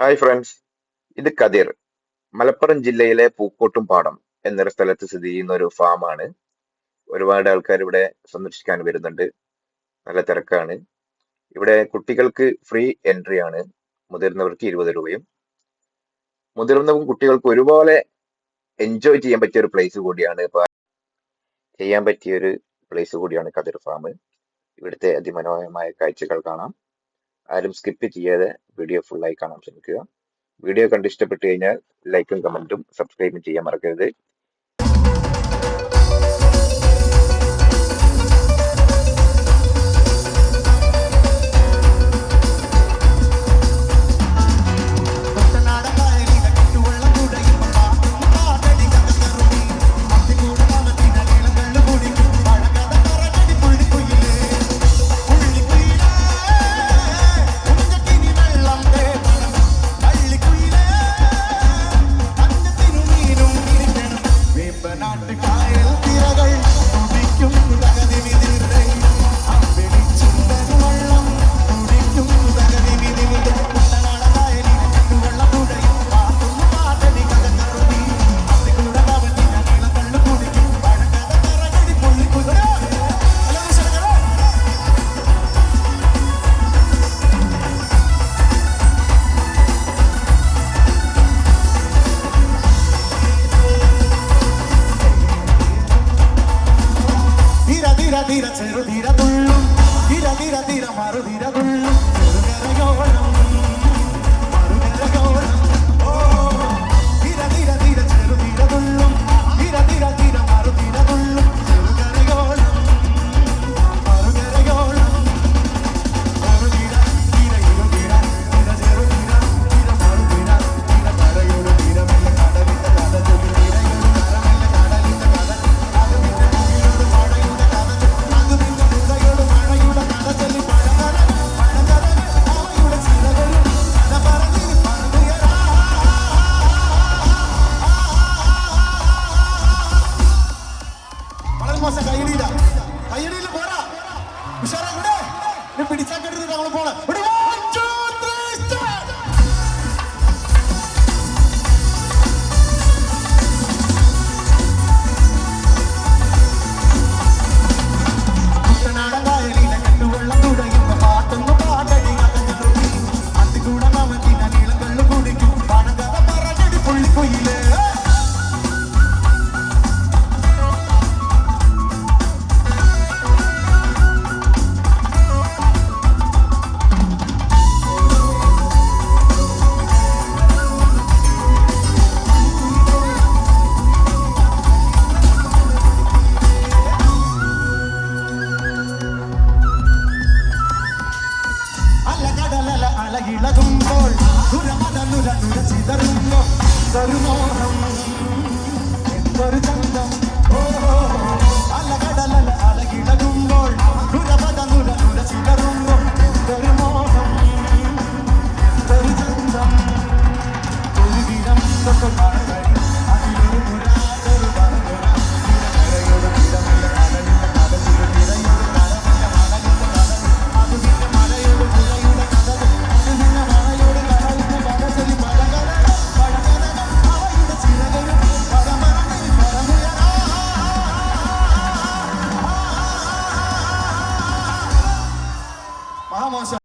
Hi friends ഇത് കതിർ. മലപ്പുറം ജില്ലയിലെ പൂക്കോട്ടും പാടം എന്നൊരു സ്ഥലത്ത് സ്ഥിതി ചെയ്യുന്ന ഒരു ഫാമാണ് ഒരുപാട് ആൾക്കാർ ഇവിടെ സന്ദർശിക്കാൻ വരുന്നുണ്ട്. നല്ല തിരക്കാണ്. ഇവിടെ കുട്ടികൾക്ക് ഫ്രീ എൻട്രി ആണ്. മുതിർന്നവർക്ക് ഇരുപത് രൂപയും. മുതിർന്നവും കുട്ടികൾക്ക് ഒരുപോലെ എൻജോയ് ചെയ്യാൻ പറ്റിയ ഒരു പ്ലേസ് കൂടിയാണ് ചെയ്യാൻ പറ്റിയ ഒരു പ്ലേസ് കൂടിയാണ് കതിർ ഫാം ഇവിടുത്തെ അതിമനോഹരമായ കാഴ്ചകൾ കാണാം. ആരും സ്കിപ്പ് ചെയ്യാതെ വീഡിയോ ഫുള്ളായി കാണാൻ ശ്രമിക്കുക. വീഡിയോ കണ്ട് ഇഷ്ടപ്പെട്ടു കഴിഞ്ഞാൽ ലൈക്കും കമന്റും സബ്സ്ക്രൈബും ചെയ്യാൻ മറക്കരുത്. ചെറുധീര തിര തിര ധീര ധീര പിടിച്ചാൽ കെട്ടിട്ട് നമ്മൾ പോണേ. അലകിളകുമ്പോൾ ദുരമതലുര നുര ചിതറുമ്പോൾ തരുമോഹം.